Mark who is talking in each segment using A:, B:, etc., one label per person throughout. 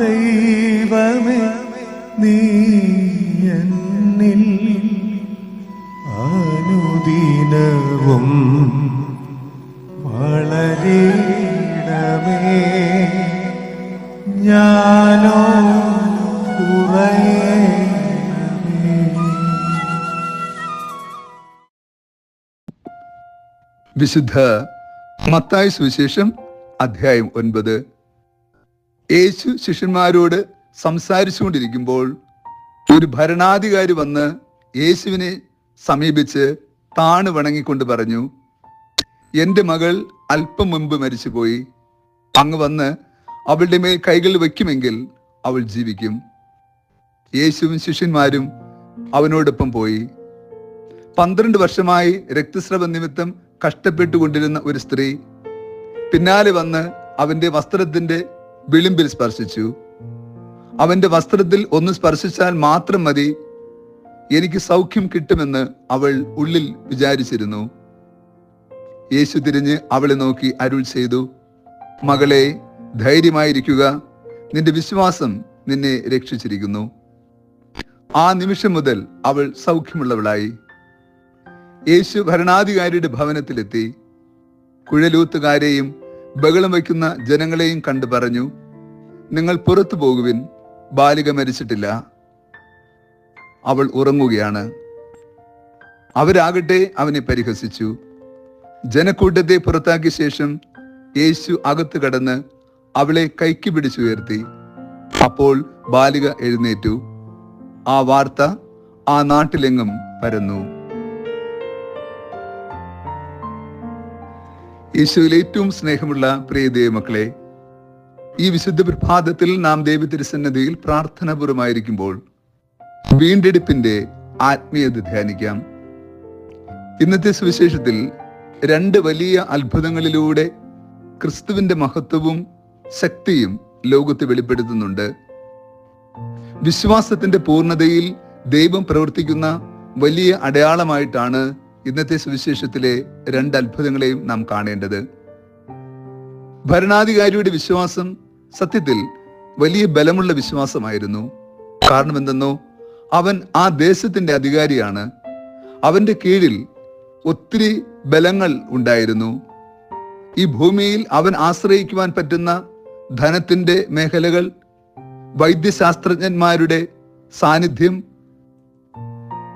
A: ദൈവമേ നീ എന്നിൽ അനുദിനവും വളരിടമേ ഞാനോ കുറയണമേ
B: വിശുദ്ധ മത്തായ സുവിശേഷം അധ്യായം ഒൻപത്. യേശു ശിഷ്യന്മാരോട് സംസാരിച്ചുകൊണ്ടിരിക്കുമ്പോൾ ഒരു ഭരണാധികാരി വന്ന് യേശുവിനെ സമീപിച്ച് താണു വണങ്ങിക്കൊണ്ട് പറഞ്ഞു എന്റെ മകൾ അല്പം മുമ്പ് മരിച്ചുപോയി. അങ്ങ് വന്ന് അവളുടെ മേൽ കൈകൾ വയ്ക്കുമെങ്കിൽ അവൾ ജീവിക്കും. യേശുവും ശിഷ്യന്മാരും അവനോടൊപ്പം പോയി. പന്ത്രണ്ട് വർഷമായി രക്തസ്രവ നിമിത്തം കഷ്ടപ്പെട്ടുകൊണ്ടിരുന്ന ഒരു സ്ത്രീ പിന്നാലെ വന്ന് അവന്റെ വസ്ത്രത്തിന്റെ വിളിമ്പിൽ സ്പർശിച്ചു. അവന്റെ വസ്ത്രത്തിൽ ഒന്ന് സ്പർശിച്ചാൽ മാത്രം മതി. എനിക്ക് സൗഖ്യം കിട്ടുമെന്ന് അവൾ ഉള്ളിൽ വിചാരിച്ചിരുന്നു. യേശു തിരിഞ്ഞ് അവളെ നോക്കി അരുൾ ചെയ്തു. മകളെ ധൈര്യമായിരിക്കുക. നിന്റെ വിശ്വാസം നിന്നെ രക്ഷിച്ചിരിക്കുന്നു. ആ നിമിഷം മുതൽ അവൾ സൗഖ്യമുള്ളവളായി. യേശു ഭരണാധികാരിയുടെ ഭവനത്തിലെത്തി. കുഴലൂത്തുകാരെയും ബഹളം വയ്ക്കുന്ന ജനങ്ങളെയും കണ്ടു പറഞ്ഞു നിങ്ങൾ പുറത്തു പോകുവിൻ ബാലിക മരിച്ചിട്ടില്ല. അവൾ ഉറങ്ങുകയാണ്. അവരാകട്ടെ അവനെ പരിഹസിച്ചു. ജനക്കൂട്ടത്തെ പുറത്താക്കിയ ശേഷം യേശു അകത്ത് കടന്ന് അവളെ കൈക്ക് പിടിച്ചുയർത്തി അപ്പോൾ ബാലിക എഴുന്നേറ്റു. ആ വാർത്ത ആ നാട്ടിലെങ്ങും പരന്നു. യേശുവിൽ ഏറ്റവും സ്നേഹമുള്ള പ്രിയ ദൈവമക്കളെ ഈ വിശുദ്ധ പ്രഭാതത്തിൽ നാം ദൈവ തിരുസന്നതിയിൽ പ്രാർത്ഥനാപൂർവമായിരിക്കുമ്പോൾ വീണ്ടെടുപ്പിന്റെ ആത്മീയത ധ്യാനിക്കാം. ഇന്നത്തെ സുവിശേഷത്തിൽ രണ്ട് വലിയ അത്ഭുതങ്ങളിലൂടെ ക്രിസ്തുവിന്റെ മഹത്വവും ശക്തിയും ലോകത്ത് വെളിപ്പെടുത്തുന്നുണ്ട്. വിശ്വാസത്തിന്റെ പൂർണതയിൽ ദൈവം പ്രവർത്തിക്കുന്ന വലിയ അടയാളമായിട്ടാണ് ഇന്നത്തെ സുവിശേഷത്തിലെ രണ്ട് അത്ഭുതങ്ങളെയും നാം കാണേണ്ടത്. ഭരണാധികാരിയുടെ വിശ്വാസം സത്യത്തിൽ വലിയ ബലമുള്ള വിശ്വാസമായിരുന്നു. കാരണം എന്തെന്നോ അവൻ ആ ദേശത്തിന്റെ അധികാരിയാണ്. അവന്റെ കീഴിൽ ഒത്തിരി ബലങ്ങൾ ഉണ്ടായിരുന്നു. ഈ ഭൂമിയിൽ അവൻ ആശ്രയിക്കുവാൻ പറ്റുന്ന ധനത്തിന്റെ മേഖലകൾ വൈദ്യശാസ്ത്രജ്ഞന്മാരുടെ സാന്നിധ്യം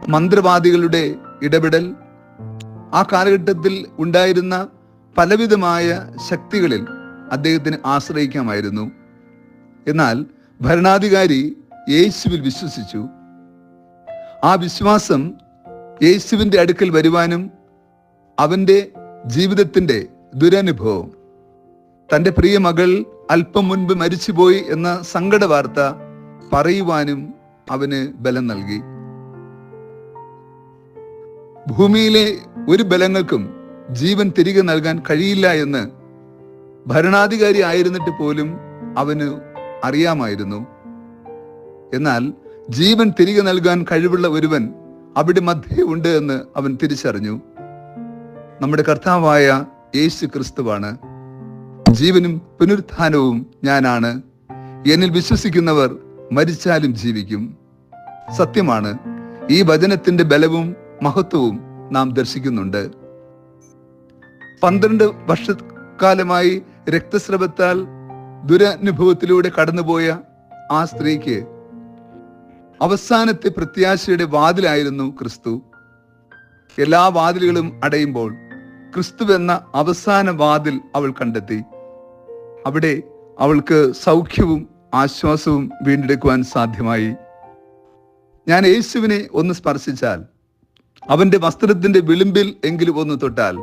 B: മന്ത്രവാദികളുടെ ഇടപെടൽ ആ കാലഘട്ടത്തിൽ ഉണ്ടായിരുന്ന പലവിധമായ ശക്തികളിൽ അദ്ദേഹത്തിന് ആശ്രയിക്കാമായിരുന്നു. എന്നാൽ ഭരണാധികാരി യേശുവിൽ വിശ്വസിച്ചു. ആ വിശ്വാസം യേശുവിന്റെ അടുക്കൽ വരുവാനും അവന്റെ ജീവിതത്തിന്റെ ദുരനുഭവം. തന്റെ പ്രിയ മകൾ അല്പം മുൻപ് മരിച്ചുപോയി എന്ന സങ്കട വാർത്ത പറയുവാനും അവന് ബലം നൽകി. ഭൂമിയിലെ ഒരു ബലങ്ങൾക്കും ജീവൻ തിരികെ നൽകാൻ കഴിയില്ല എന്ന് ഭരണാധികാരി ആയിരുന്നിട്ട് പോലും അവന് അറിയാമായിരുന്നു. എന്നാൽ ജീവൻ തിരികെ നൽകാൻ കഴിവുള്ള ഒരുവൻ അവിടെ മധ്യേ ഉണ്ട് എന്ന് അവൻ തിരിച്ചറിഞ്ഞു. നമ്മുടെ കർത്താവായ യേശു ക്രിസ്തുവാണ്. ജീവനും പുനരുത്ഥാനവും ഞാനാണ്. എന്നിൽ വിശ്വസിക്കുന്നവർ മരിച്ചാലും ജീവിക്കും. സത്യമാണ് ഈ വചനത്തിന്റെ ബലവും മഹത്വവും നാം ദർശിക്കുന്നുണ്ട്. പന്ത്രണ്ട് വർഷക്കാലമായി രക്തസ്രവത്താൽ ദുരനുഭവത്തിലൂടെ കടന്നുപോയ ആ സ്ത്രീക്ക് അവസാനത്തെ പ്രത്യാശയുടെ വാതിലായിരുന്നു ക്രിസ്തു. എല്ലാ വാതിലുകളും അടയുമ്പോൾ ക്രിസ്തു എന്ന അവസാന വാതിൽ അവൾ കണ്ടെത്തി. അവിടെ അവൾക്ക് സൗഖ്യവും ആശ്വാസവും വീണ്ടെടുക്കുവാൻ സാധ്യമായി. ഞാൻ യേശുവിനെ ഒന്ന് സ്പർശിച്ചാൽ അവന്റെ വസ്ത്രത്തിന്റെ വിളിമ്പിൽ എങ്കിലും ഒന്ന് തൊട്ടാൽ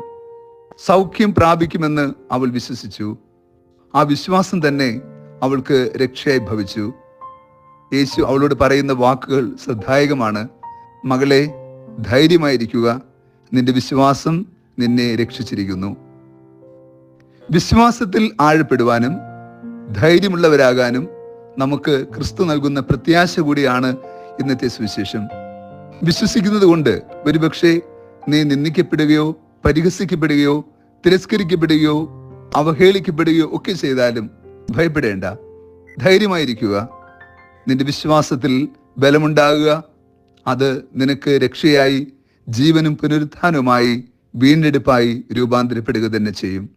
B: സൗഖ്യം പ്രാപിക്കുമെന്ന് അവൾ വിശ്വസിച്ചു. ആ വിശ്വാസം തന്നെ അവൾക്ക് രക്ഷയായി ഭവിച്ചു. യേശു അവളോട് പറയുന്ന വാക്കുകൾ ശ്രദ്ധായകമാണ്. മകളെ ധൈര്യമായിരിക്കുക. നിന്റെ വിശ്വാസം നിന്നെ രക്ഷിച്ചിരിക്കുന്നു. വിശ്വാസത്തിൽ ആഴപ്പെടുവാനും ധൈര്യമുള്ളവരാകാനും നമുക്ക് ക്രിസ്തു നൽകുന്ന പ്രത്യാശ കൂടിയാണ് ഇന്നത്തെ സുവിശേഷം. വിശ്വസിക്കുന്നത് കൊണ്ട് ഒരുപക്ഷെ നീ നിന്ദിക്കപ്പെടുകയോ പരിഹസിക്കപ്പെടുകയോ തിരസ്കരിക്കപ്പെടുകയോ അവഹേളിക്കപ്പെടുകയോ ഒക്കെ ചെയ്താലും ഭയപ്പെടേണ്ട. ധൈര്യമായിരിക്കുക. നിന്റെ വിശ്വാസത്തിൽ ബലമുണ്ടാകുക. അത് നിനക്ക് രക്ഷയായി ജീവനും പുനരുത്ഥാനവുമായി വീണ്ടെടുപ്പായി രൂപാന്തരപ്പെടുക തന്നെ ചെയ്യും.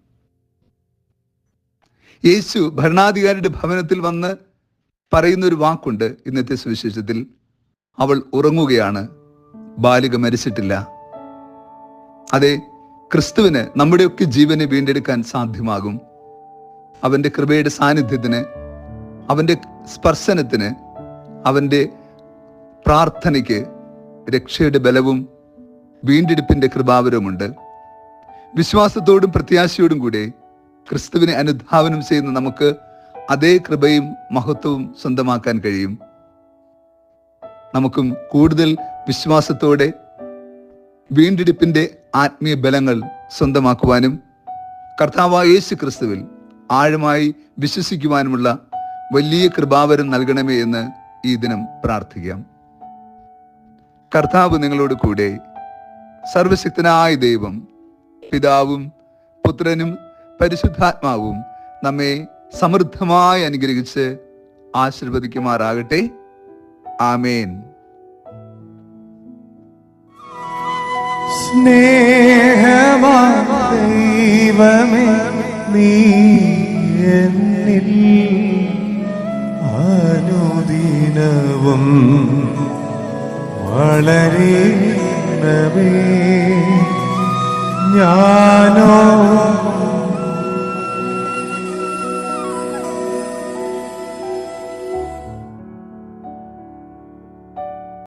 B: യേശു ഭരണാധികാരിയുടെ ഭവനത്തിൽ വന്ന് പറയുന്ന ഒരു വാക്കുണ്ട് ഇന്നത്തെ സുവിശേഷത്തിൽ. അവൾ ഉറങ്ങുകയാണ്. ബാലിക മരിച്ചിട്ടില്ല. അതെ ക്രിസ്തുവിന് നമ്മുടെയൊക്കെ ജീവനെ വീണ്ടെടുക്കാൻ സാധ്യമാകും. അവന്റെ കൃപയുടെ സാന്നിധ്യത്തിന് അവന്റെ സ്പർശനത്തിന് അവന്റെ പ്രാർത്ഥനയ്ക്ക് രക്ഷയുടെ ബലവും വീണ്ടെടുപ്പിന്റെ കൃപാവരവുമുണ്ട്. വിശ്വാസത്തോടും പ്രത്യാശയോടും കൂടെ ക്രിസ്തുവിനെ അനുധാവനം ചെയ്യുന്ന നമുക്ക് അതേ കൃപയും മഹത്വവും സ്വന്തമാക്കാൻ കഴിയും. നമുക്കും കൂടുതൽ വിശ്വാസത്തോടെ വീണ്ടെടുപ്പിന്റെ ആത്മീയ ബലങ്ങൾ സ്വന്തമാക്കുവാനും കർത്താവായ യേശു ക്രിസ്തുവിൽ ആഴമായി വിശ്വസിക്കുവാനുമുള്ള വലിയ കൃപാവരം നൽകണമേ എന്ന് ഈ ദിനം പ്രാർത്ഥിക്കാം. കർത്താവ് നിങ്ങളോട് കൂടെ സർവശക്തനായ ദൈവം പിതാവും പുത്രനും പരിശുദ്ധാത്മാവും നമ്മെ സമൃദ്ധമായി അനുഗ്രഹിച്ച് ആശീർവദിക്കുമാറാകട്ടെ. ആമേൻ.
A: സ്നേഹമാ ദൈവമേ നീ എന്നിൽ അനുദിനവും വളരെ ഞാൻ